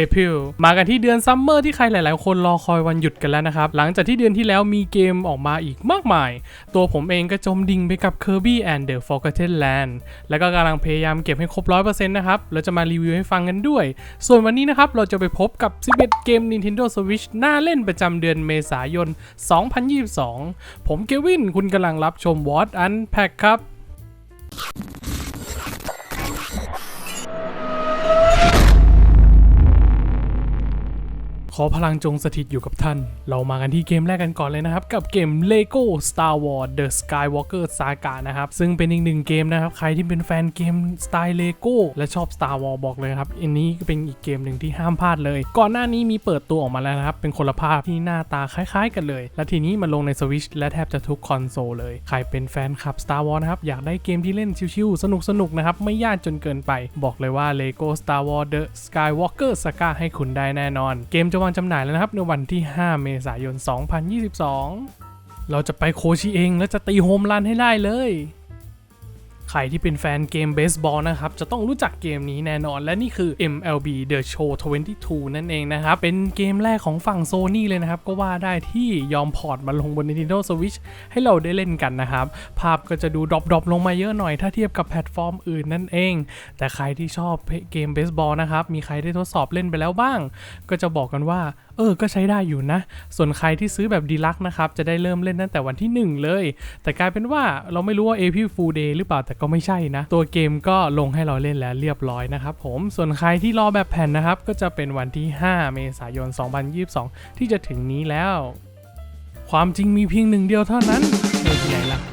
April มากันที่เดือนซัมเมอร์ที่ใครหลาย ๆ คนรอคอยวันหยุดกันแล้วนะครับ หลังจากที่เดือนที่แล้วมีเกมออกมาอีกมากมาย ตัวผมเองก็จมดิ่งไปกับ Kirby and the Forgotten Land แล้วก็กำลังพยายามเก็บให้ครบ 100%นะครับแล้วจะมารีวิวให้ฟังกันด้วย ส่วนวันนี้นะครับ เราจะไปพบกับ 11 เกม Nintendo Switch น่าเล่นประจำเดือนเมษายน 2022 ผมเกวินคุณกำลังรับชม What Unpack ครับ ขอพลังจงสถิตอยู่กับท่าน เรามากันที่เกมแรกกันก่อนเลยนะครับ กับเกม Lego Star Wars The Skywalker Saga นะครับ ซึ่งเป็นอีกหนึ่งเกมนะครับ ใครที่เป็นแฟนเกมสไตล์ Lego และชอบ Star Wars บอกเลยครับ อันนี้ก็เป็นอีกเกมหนึ่งที่ห้ามพลาดเลย ก่อนหน้านี้มีเปิดตัวออกมาแล้วนะครับ เป็นคนละภาพที่หน้าตาคล้ายๆ กันเลย และทีนี้มาลงใน Switch และแทบจะทุกคอนโซลเลย ใครเป็นแฟนคลับ Star Wars นะครับอยากได้เกมที่เล่นชิวๆสนุกๆนะครับไม่ยากจนเกินไป บอกเลยว่า Lego Star Wars The Skywalker Saga ให้คุณได้แน่นอน เกมจะวางจำหน่ายแล้วนะครับ ในวันที่ 5 เมษายน 2022 เราจะไปโคชิเองแล้วจะตีโฮมรันให้ได้เลย ใครที่เป็นแฟนเกมเบสบอลนะครับ จะต้องรู้จักเกมนี้แน่นอน และนี่คือ MLB The Show 22 นั่นเองนะครับ เป็นเกมแรกของฝั่งโซนี่เลยนะครับ ก็ว่าได้ที่ยอมพอร์ตมาลงบน Nintendo Switch ให้เราได้เล่นกันนะครับ ภาพก็จะดูดรอปๆลงมาเยอะหน่อยถ้าเทียบกับแพลตฟอร์มอื่นนั่นเอง แต่ใครที่ชอบเกมเบสบอลนะครับ มีใครได้ทดสอบเล่นไปแล้วบ้าง ก็จะบอกกันว่าเออ ก็ใช้ได้อยู่นะ ส่วนใครที่ซื้อแบบดีลักนะครับ จะได้เริ่มเล่นตั้งแต่วันที่ 1 เลย แต่กลายเป็นว่าเราไม่รู้ว่า April Fool Day หรือเปล่า แต่ก็ไม่ใช่นะ ตัวเกมก็ลงให้เราเล่นแล้วเรียบร้อยนะครับผม ส่วนใครที่รอแบบแผ่นนะครับ ก็จะเป็นวันที่ 5 เมษายน 2022 ที่จะถึงนี้แล้ว ความจริงมีเพียงหนึ่งเดียวเท่านั้นเออที่ไหนล่ะ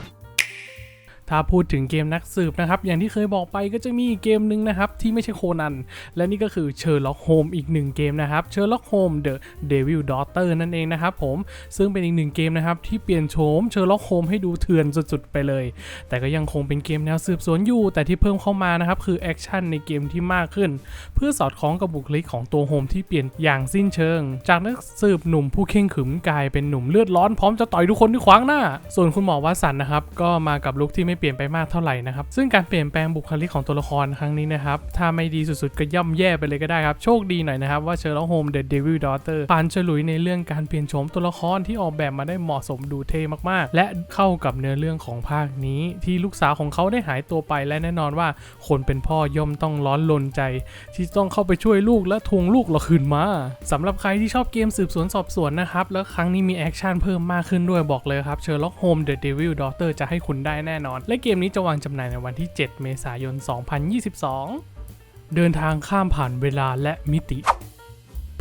ถ้าพูดถึงเกมนักสืบนะครับ อย่างที่เคยบอกไปก็จะมีเกมหนึ่งนะครับ ที่ไม่ใช่โคนัน และนี่ก็คือ Sherlock Holmes อีกหนึ่งเกมนะครับ Sherlock Holmes The Devil Daughter นั่นเองนะครับผมซึ่งเป็นอีกหนึ่งเกมนะครับ ที่เปลี่ยนโฉม Sherlock Holmes ให้ดูเถื่อนสุดๆไปเลย แต่ก็ยังคงเป็นเกมแนวสืบสวนอยู่ แต่ที่เพิ่มเข้ามานะครับคือแอคชั่นในเกมที่มากขึ้น เพื่อสอดคล้องกับบุคลิกของตัวโฮมที่เปลี่ยนอย่างสิ้นเชิง จากนักสืบหนุ่มผู้เข่งขึมกลายเป็นหนุ่มเลือดร้อนพร้อมจะต่อยทุกคนที่ขวางหน้า ส่วนคุณหมอวสันนะครับก็มากับลุคที่ไม่เปลี่ยนไปมากเท่าไหร่นะครับ ซึ่งการเปลี่ยนแปลงบุคลิกของตัวละครครั้งนี้นะครับ ถ้าไม่ดีสุดๆ ก็ย่ำแย่ไปเลยก็ได้ครับ โชคดีหน่อยนะครับว่าเชอร์ล็อกโฮมเดอะเดวิลดอเตอร์ปานฉลุยในเรื่องการเปลี่ยนโฉมตัวละครที่ออกแบบมาได้เหมาะสมดูเท่มากๆ และเข้ากับเนื้อเรื่องของภาคนี้ ที่ลูกสาวของเขาได้หายตัวไปและแน่นอนว่าคนเป็นพ่อย่อมต้องร้อนลนใจ ที่ต้องเข้าไปช่วยลูกและทวงลูกเราคืนมาสำหรับใครที่ชอบเกมสืบสวนสอบสวนนะครับแล้วครั้งนี้มีแอคชั่นเพิ่มมากขึ้นด้วยบอกเลยครับ Sherlock Holmes The Devil Daughter จะให้คุณได้แน่นอนและเกมนี้จะวางจำหน่ายในวันที่ 7 เมษายน 2022 เดินทางข้ามผ่านเวลาและมิติ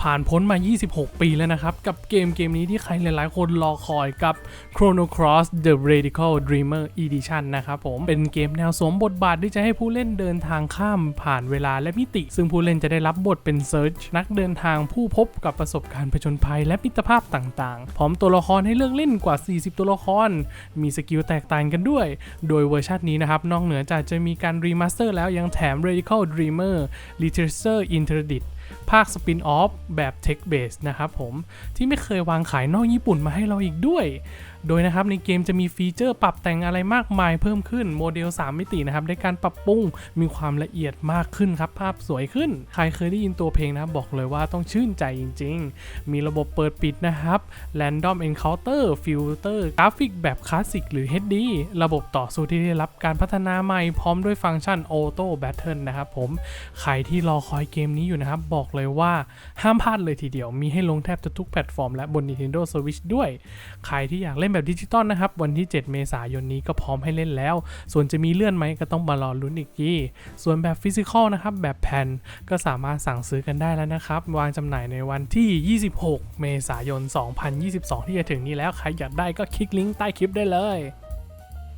ผ่านพ้นมา 26 ปีแล้วนะครับ กับเกมเกมนี้ที่ใครหลายๆ คนรอคอยกับ Chrono Cross The Radical Dreamer Edition นะครับผม เป็นเกมแนวสวมบทบาทที่จะให้ผู้เล่นเดินทางข้ามผ่านเวลาและมิติ ซึ่งผู้เล่นจะได้รับบทเป็นเซิร์ชนักเดินทางผู้พบกับประสบการณ์ผจญภัยและมิตรภาพต่างๆ พร้อมตัวละครให้เลือกเล่นกว่า 40 ตัวละคร มีสกิลแตกต่างกันด้วย โดยเวอร์ชันนี้นะครับ นอกเหนือจากจะมีการรีมาสเตอร์แล้วยังแถม Radical Dreamer Literature Interdict ภาคสปินออฟแบบ Tech Base นะครับผมที่ไม่เคยวางขายนอกญี่ปุ่นมาให้เราอีกด้วยโดยนะครับในเกมจะมีฟีเจอร์ปรับแต่งอะไรมากมายเพิ่มขึ้นโมเดล 3 มิตินะครับได้การปรับปรุงมีความละเอียดมากขึ้นครับภาพสวยขึ้น ใครเคยได้ยินตัวเพลงนะบบอกเลยว่าต้องชื่นใจจริง ๆ มีระบบเปิดปิดนะครับ Random Encounter Filter กราฟิกแบบคลาสสิกหรือ HD ระบบต่อสู้ที่ได้รับการพัฒนาใหม่พร้อมด้วยฟังก์ชัน Auto Battle นะครับผมใครที่รอคอยเกมนี้อยู่นะครับ บอกเลยว่าห้ามพลาดเลยทีเดียว มีให้ลงแทบจะทุกแพลตฟอร์มและบน Nintendo Switch ด้วย ใครที่อยากเล่นแบบดิจิตอลนะครับ วันที่ 7 เมษายนนี้ก็พร้อมให้เล่นแล้ว ส่วนจะมีเลื่อนไหมก็ต้องมารอลุ้นอีกทีส่วนแบบฟิสิกอลนะครับ แบบแผ่นก็สามารถสั่งซื้อกันได้แล้วนะครับ วางจำหน่ายในวันที่ 26 เมษายน 2022 ที่จะถึงนี้แล้วใครอยากได้ก็คลิกลิงก์ใต้คลิปได้เลย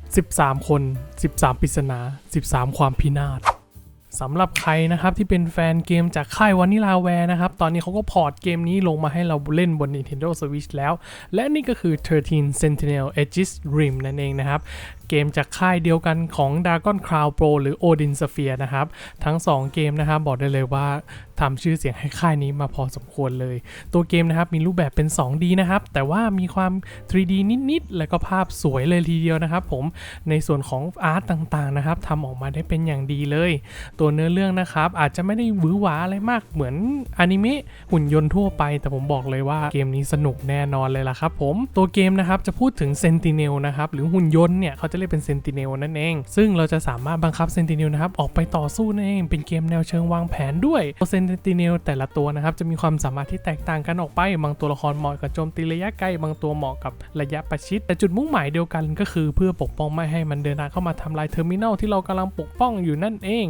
13 คน 13ปริศนา 13 ความพินาศ สำหรับใครนะครับที่เป็นแฟนเกมจากค่ายวานิลาแวร์นะครับ ตอนนี้เขาก็พอร์ตเกมนี้ลงมาให้เราเล่นบน Nintendo Switch แล้ว และนี่ก็คือ 13 Sentinel Aegis Rim นั่นเองนะครับ เกมจากค่ายเดียวกันของ Dragon Crown Pro หรือ Odin Sphere นะครับ ทั้ง 2 เกมนะครับ บอกได้เลยว่าทำชื่อเสียงให้ค่ายนี้มาพอสมควรเลย ตัวเกมนะครับมีรูปแบบเป็น 2D นะครับ แต่ว่ามีความ 3D นิด ๆ แล้วก็ภาพสวยเลยทีเดียวนะครับผมในส่วนของอาร์ตต่าง ๆ นะครับทำออกมาได้เป็นอย่างดีเลย ตัวเนื้อเรื่องนะครับ อาจจะไม่ได้หวือหวาอะไรมากเหมือนอนิเมะหุ่นยนต์ทั่วไป แต่ผมบอกเลยว่าเกมนี้สนุกแน่นอนเลยล่ะครับผมตัวเกมนะครับจะพูดถึงเซนติเนลนะครับหรือหุ่นยนต์เนี่ยเขาจะเรียกเป็นเซนติเนลนั่นเอง ซึ่งเราจะสามารถบังคับเซนติเนลนะครับออกไปต่อสู้นั่นเอง เป็นเกมแนวเชิงวางแผนด้วยตัวเซนติเนลแต่ละตัวนะครับจะมีความสามารถที่แตกต่างกันออกไปบางตัวละครเหมาะกับโจมตีระยะไกลบางตัวเหมาะกับระยะประชิด แต่จุดมุ่งหมายเดียวกันก็คือเพื่อปกป้องไม่ให้มันเดินทางเข้ามาทำลายเทอร์มินอลที่เรากำลังปกป้องอยู่นั่นเอง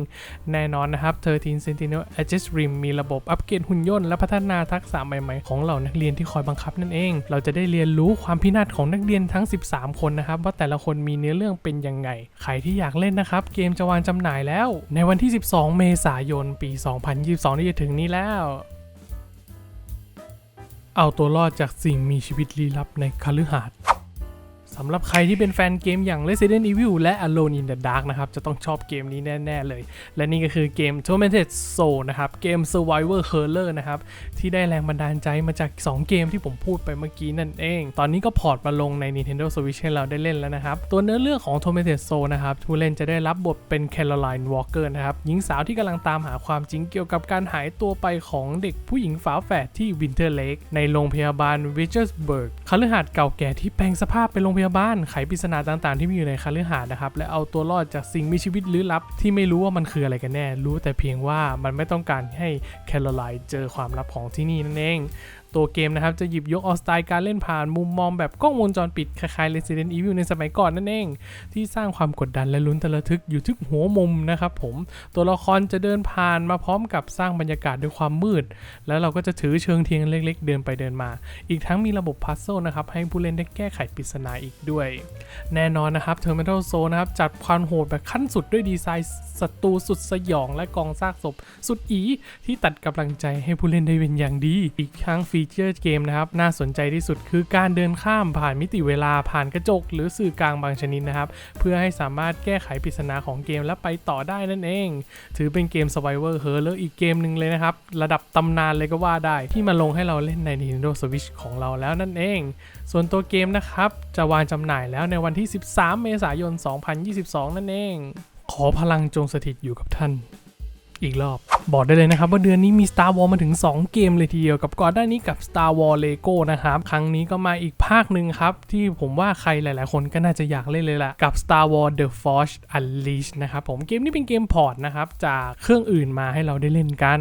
แน่นอนนะครับ13 Sentinel Aegis Rim มีระบบอัปเกรดหุ่นยนต์และพัฒนาทักษะใหม่ๆ ของเหล่านักเรียนที่คอยบังคับนั่นเอง เราจะได้เรียนรู้ความพินาศของนักเรียนทั้ง 13 คนนะครับว่าแต่ละคนมีเนื้อเรื่องเป็นยังไง ใครที่อยากเล่นนะครับ เกมจะวางจำหน่ายแล้ว ในวันที่ 12 เมษายน ปี 2022 ที่จะถึงนี้แล้ว เอาตัวรอดจากสิ่งมีชีวิตลี้ลับในคฤหาสน์ำหรับใครที่เป็นแฟนเกมอย่าง Resident Evil และ Alone in the Dark นะครับ จะต้องชอบเกมนี้แน่ ๆ เลย และนี่ก็คือเกม Tormented Soul นะครับ เกม Survivor Horror นะครับ ที่ได้แรงบันดาลใจมาจาก 2 เกมที่ผมพูดไปเมื่อกี้นั่นเอง ตอนนี้ก็พอร์ตมาลงใน Nintendo Switch ให้เราได้เล่นแล้วนะครับ ตัวเนื้อเรื่องของ Tormented Soul นะครับผู้เล่นจะได้รับบทเป็น Caroline Walker นะครับหญิงสาวที่กำลังตามหาความจริงเกี่ยวกับการหายตัวไปของเด็กผู้หญิงฝาแฝดที่ Winter Lake ในโรงพยาบาล Richardsburg คฤหาสน์เก่าแก่ที่แปลงสภาพเป็นโรงพยาบาลบ้านไขปริศนาต่างๆ ที่มีอยู่ในคฤหาสน์นะครับ และเอาตัวรอดจากสิ่งมีชีวิตลึกลับ ที่ไม่รู้ว่ามันคืออะไรกันแน่ รู้แต่เพียงว่ามันไม่ต้องการให้แคโรไลน์เจอความลับของที่นี่นั่นเอง ตัวเกมนะครับ จะหยิบยกเอาสไตล์การเล่นผ่านมุมมองแบบกล้องวงจรปิด คล้ายๆ Resident Evil ในสมัยก่อนนั่นเอง ที่สร้างความกดดันและลุ้นตะระทึกอยู่ทุกหัวมุมนะครับผมตัวละครจะเดินผ่านมาพร้อมกับสร้างบรรยากาศด้วยความมืด แล้วเราก็จะถือเชิงเทียนเล็ก ๆ เดินไปเดินมา อีกทั้งมีระบบพัซเซิลนะครับให้ผู้เล่นได้แก้ไขปริศนาอีกด้วย แน่นอนนะครับ Terminal Zone นะครับจัดความโหดแบบขั้นสุดด้วยดีไซน์ศัตรูสุดสยอง และกองซากศพ สุดอีที่ตัดกำลังใจให้ผู้เล่นได้เป็นอย่างดี อีกทั้งฟีีเจอร์เกมนะครับ น่าสนใจที่สุดคือการเดินข้ามผ่านมิติเวลาผ่านกระจก หรือสื่อกลางบางชนิดนะครับ เพื่อให้สามารถแก้ไขปริศนาของเกมและไปต่อได้นั่นเอง ถือเป็นเกม Survivor Horror อีกเกมหนึ่งเลยนะครับ ระดับตำนานเลยก็ว่าได้ ที่มาลงให้เราเล่นใน Nintendo Switch ของเราแล้วนั่นเอง ส่วนตัวเกมนะครับ จะวางจำหน่ายแล้วในวันที่ 13 เมษายน 2022 นั่นเอง ขอพลังจงสถิตอยู่กับท่าน อีกรอบ บอกได้เลยนะครับว่าเดือนนี้มี Star Wars มาถึง 2 เกมเลยทีเดียวกับก่อนหน้านี้กับ Star Wars Lego นะครับ ครั้งนี้ก็มาอีกภาคหนึ่งครับ ที่ผมว่าใครหลาย ๆ คนก็น่าจะอยากเล่นเลยล่ะกับ Star Wars The Force Unleashed นะครับผมเกมนี้เป็นเกมพอร์ตนะครับจากเครื่องอื่นมาให้เราได้เล่นกัน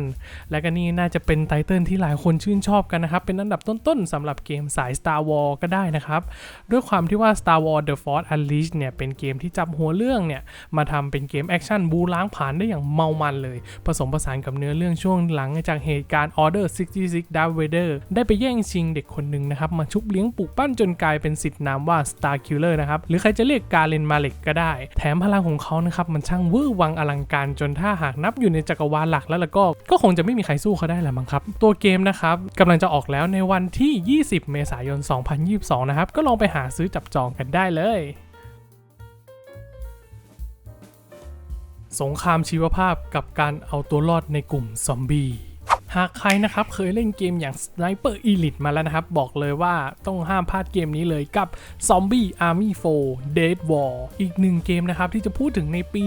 และก็นี่น่าจะเป็นไตเติลที่หลายคนชื่นชอบกันนะครับเป็นอันดับต้น ๆสำหรับเกมสาย Star Wars ก็ได้นะครับด้วยความที่ว่า Star Wars The Force Unleashed เนี่ยเป็นเกมที่จับหัวเรื่องเนี่ยมาทำเป็นเกมแอคชั่นบูล้างผ่านได้อย่างเมามันเลยผสมผสานกับเนื้อเรื่องช่วงหลังจากเหตุการณ์ Order 66 Darth Vader ได้ไปแย่งชิงเด็กคนหนึ่งนะครับมาชุบเลี้ยงปลูกปั้นจนกลายเป็นสิทธิ์นามว่า Star Killer นะครับหรือใครจะเรียกกาเลนมาเล็กก็ได้ แถมพลังของเขานะครับมันช่างวอร์วังอลังการจนถ้าหากนับอยู่ในจักรวาลหลักแล้วล้วก็ก็คงจะไม่มีใครสู้เขาได้แหละมั้งครับ ตัวเกมนะครับกำลังจะออกแล้วในวันที่ 20 เมษายน 2022 นะครับก็ลองไปหาซื้อจับจองกันได้เลย งครามชีวภาพกับการเอาตัวรอดในกลุ่มซอมบี้ หากใครนะครับเคยเล่นเกมอย่าง Sniper Elite มาแล้วนะครับ บอกเลยว่าต้องห้ามพลาดเกมนี้เลยกับ Zombie Army 4 Dead War อีกหนึ่งเกมนะครับ ที่จะพูดถึงในปี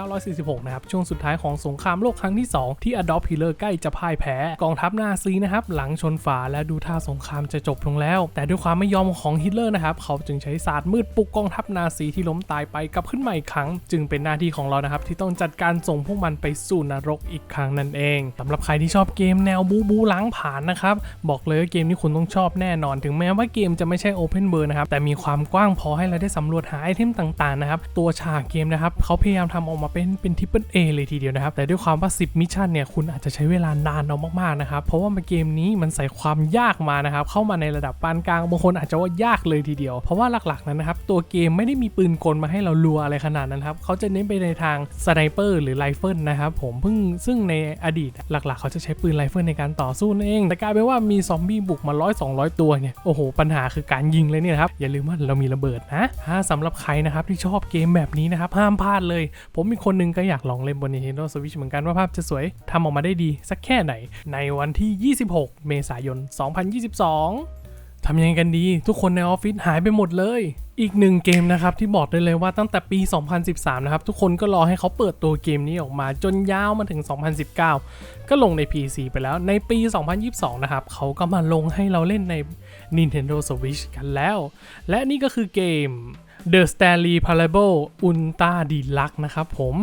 1946 นะครับ ช่วงสุดท้ายของสงครามโลกครั้งที่ 2 ที่ Adolf Hitler ใกล้จะพ่ายแพ้ กองทัพนาซีนะครับ หลังชนฝาและดูท่าสงครามจะจบลงแล้ว แต่ด้วยความไม่ยอมของฮิตเลอร์นะครับ เขาจึงใช้ศาสตร์มืดปลุกกองทัพนาซีที่ล้มตายไปกลับขึ้นมาอีกครั้ง จึงเป็นหน้าที่ของเรานะครับที่ต้องจัดการส่งพวกมันไปสู่นรกอีกครั้งนั่นเองสำหรับใครที่ชอบเกมแนวบูบูล้างผ่านนะครับ บอกเลยว่าเกมนี้คุณต้องชอบแน่นอน ถึงแม้ว่าเกมจะไม่ใช่ Open World นะครับ แต่มีความกว้างพอให้เราได้สำรวจหาไอเทมต่างๆนะครับ ตัวฉากเกมนะครับเขาพยายามทำออกมาเป็นเป็นทิปเปิลเอเลยทีเดียวนะครับ แต่ด้วยความว่า 10 มิชชั่นเนี่ยคุณอาจจะใช้เวลานานเอามากๆนะครับ เพราะว่าเกมนี้มันใส่ความยากมานะครับ เข้ามาในระดับปานกลางบางคนอาจจะว่ายากเลยทีเดียว เพราะว่าหลักๆนั้นนะครับตัวเกมไม่ได้มีปืนกลมาให้เราลัวอะไรขนาดนั้นครับเขาจะเน้นไปในทางสไนเปอร์หรือไรเฟิลนะครับผมเพิ่งซึ่งในอดีตหลักๆ เขาจะใช้ปืนไรเฟิลในการต่อสู้นั่นเอง แต่กลายเป็นว่ามีซอมบี้บุกมาร้อยสองตัวเนี่ย โอ้โห ปัญหาคือการยิงเลยเนี่ยครับ อย่าลืมว่าเรามีระเบิดนะถ้าสำหรับใครนะครับที่ชอบเกมแบบนี้นะครับ ห้ามพลาดเลย ผมมีคนหนึงก็อยากลองเล่นบน Nintendo Switch เหมือนกันว่าภาพจะสวยทำออกมาได้ดีสักแค่ไหน ในวันที่ 26 เมษายน 2022 ทำยังไงกันดี ทุกคนในออฟฟิศหายไปหมดเลย อีกหนึ่งเกมนะครับที่บอกได้เลยว่าตั้งแต่ปี 2013 นะครับ ทุกคนก็รอให้เขาเปิดตัวเกมนี้ออกมาจนยาวมาถึง 2019 ก็ลงใน PC ไปแล้วในปี 2022 นะครับ เขาก็มาลงให้เราเล่นใน Nintendo Switch กันแล้ว และนี่ก็คือเกม The Stanley Parable Ultra Deluxe นะครับผม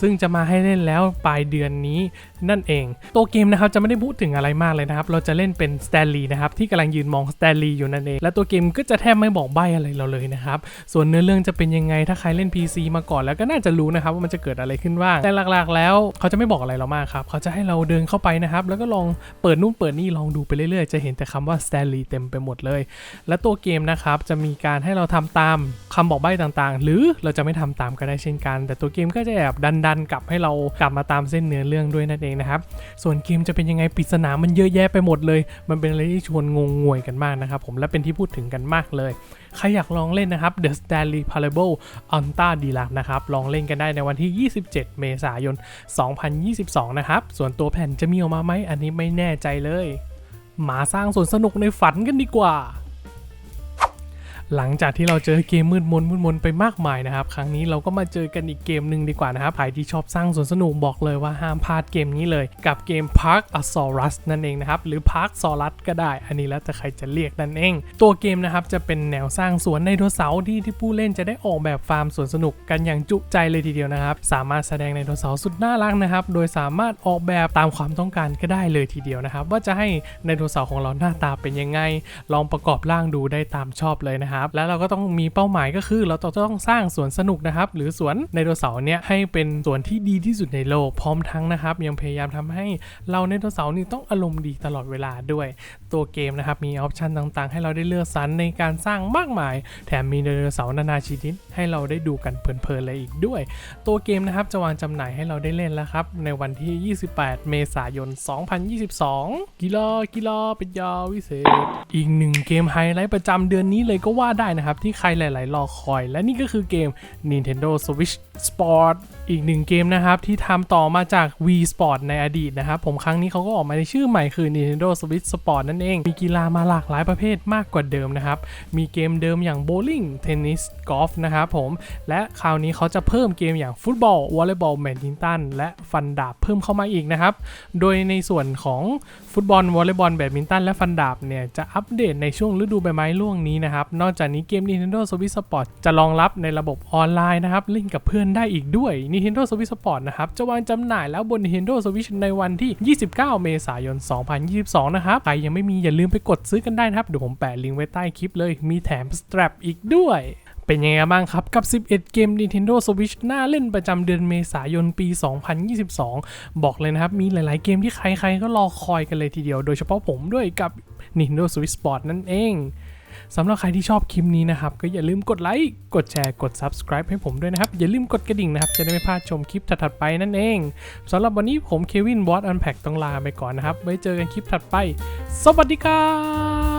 ซึ่งจะมาให้เล่นแล้วปลายเดือนนี้นั่นเอง ตัวเกมนะครับจะไม่ได้พูดถึงอะไรมากเลยนะครับ เราจะเล่นเป็นสแตนลีย์นะครับ ที่กำลังยืนมองสแตนลีย์อยู่นั่นเอง และตัวเกมก็จะแทบไม่บอกใบ้อะไรเราเลยนะครับ ส่วนเนื้อเรื่องจะเป็นยังไงถ้าใครเล่น PC มาก่อนแล้วก็น่าจะรู้นะครับว่ามันจะเกิดอะไรขึ้นบ้างแต่หลักๆ แล้วเขาจะไม่บอกอะไรเรามากครับเขาจะให้เราเดินเข้าไปนะครับแล้วก็ลองเปิดนู่นเปิดนี่ลองดูไปเรื่อยๆ จะเห็นแต่คำว่าสแตนลีย์เต็มไปหมดเลย และตัวเกมนะครับจะมีการให้เราทำตามคำบอกใบ้ต่างๆ หรือเราจะไม่ทำตามก็ได้เช่นกัน แต่ตัวเกมก็จะแอบดันๆ กลับให้เรากลับมาตามเส้นเนื้อเรื่องด้วยนั่นเองนะครับ ส่วนเกมจะเป็นยังไงปริศนามันเยอะแยะไปหมดเลย มันเป็นอะไรที่ชวนงงงวยกันมากนะครับผมและเป็นที่พูดถึงกันมากเลยใครอยากลองเล่นนะครับ The Stanley Parable Ultra Deluxe นะครับ ลองเล่นกันได้ในวันที่ 27 เมษายน 2022 นะครับ ส่วนตัวแผ่นจะมีออกมาไหม อันนี้ไม่แน่ใจเลย มาสร้างสวนสนุกในฝันกันดีกว่า หลังจากที่เราเจอเกมมืดมนมืดมนไปมากมายนะครับ ครั้งนี้เราก็มาเจอกันอีกเกมหนึ่งดีกว่านะครับใครที่ชอบสร้างสวนสนุกบอกเลยว่าห้ามพลาดเกมนี้เลย กับเกม Park a s a u r u s นั่นเองนะครับ หรือ Park s a u r u s ก็ได้ อันนี้แล้วแต่ใครจะเรียกนั่นเอง ตัวเกมนะครับจะเป็นแนวสร้างสวนไดโนเสาร์ที่ที่ผู้เล่นจะได้ออกแบบฟาร์มสวนสนุกกันอย่างจุใจเลยทีเดียวนะครับ สามารถแสดงไดโนเสาร์สุดน่ารักนะครับ โดยสามารถออกแบบตามความต้องการก็ได้เลยทีเดียวนะครับ ว่าจะให้ไดโนเสาร์ของเราหน้าตาเป็นยังไง ลองประกอบร่างดูได้ตามชอบเลยนะครับแล้วเราก็ต้องมีเป้าหมายก็คือ เราต้องสร้างสวนสนุกนะครับ หรือสวนไดโนเสาร์เนี่ยให้เป็นสวนที่ดีที่สุดในโลกพร้อมทั้งนะครับ ยังพยายามทำให้เราไดโนเสาร์นี่ต้องอารมณ์ดีตลอดเวลาด้วย ตัวเกมนะครับมีออปชันต่างๆ ให้เราได้เลือกสรรในการสร้างมากมาย แถมมีไดโนเสาร์นานาชนิดให้เราได้ดูกันเพลินๆเลยอีกด้วย ตัวเกมนะครับจะวางจำหน่ายให้เราได้เล่นแล้วครับในวันที่ 28 เมษายน 2022กีฬากีฬาเป็นยาวิเศษ อีกหนึ่งเกมไฮไลท์ประจำเดือนนี้เลยก็ว่าได้นะครับ ที่ใครหลาย ๆ รอคอย และนี่ก็คือเกม Nintendo Switch Sport อีกหนึ่งเกมนะครับ ที่ทำต่อมาจาก Wii Sport ในอดีตนะครับ ผมครั้งนี้เขาก็ออกมาในชื่อใหม่คือ Nintendo Switch Sport นั่นเอง มีกีฬามาหลากหลายประเภทมากกว่าเดิมนะครับ มีเกมเดิมอย่างโบลิ่งเทนนิสกอล์ฟนะครับผม และคราวนี้เขาจะเพิ่มเกมอย่างฟุตบอลวอลเลย์บอลแบดมินตันและฟันดาบเพิ่มเข้ามาอีกนะครับ โดยในส่วนของฟุตบอลวอลเลย์บอลแบดมินตันและฟันดาบเนี่ยจะอัปเดตในช่วงฤดูใบไม้ร่วงนี้นะครับนอกจากนี้เกม Nintendo Switch Sport จะรองรับในระบบออนไลน์นะครับเล่นกับเพื่อนได้อีกด้วย Nintendo Switch Sport นะครับจะวางจำหน่ายแล้วบน Nintendo Switch ในวันที่ 29 เมษายน 2022 นะครับใครยังไม่มีอย่าลืมไปกดซื้อกันได้นะครับเดี๋ยวผมแปะลิงก์ไว้ใต้คลิปเลย มีแถมสตรัปอีกด้วยเป็นยังไงบ้างครับ กับ 11 เกม Nintendo Switch น่าเล่นประจำเดือนเมษายนปี 2022 บอกเลยนะครับ มีหลาย ๆ เกมที่ใคร ๆ ก็รอคอยกันเลยทีเดียว โดยเฉพาะผมด้วยกับ Nintendo Switch Sport นั่นเอง สำหรับใครที่ชอบคลิปนี้นะครับ ก็อย่าลืมกดไลค์ กดแชร์ กด Subscribe ให้ผมด้วยนะครับ อย่าลืมกดกระดิ่งนะครับ จะได้ไม่พลาดชมคลิปถัดๆไปนั่นเองสำหรับวันนี้ผมเควินบอสอันแพ็กต้องลาไปก่อนนะครับ ไว้เจอกันคลิปถัดไป สวัสดีครับ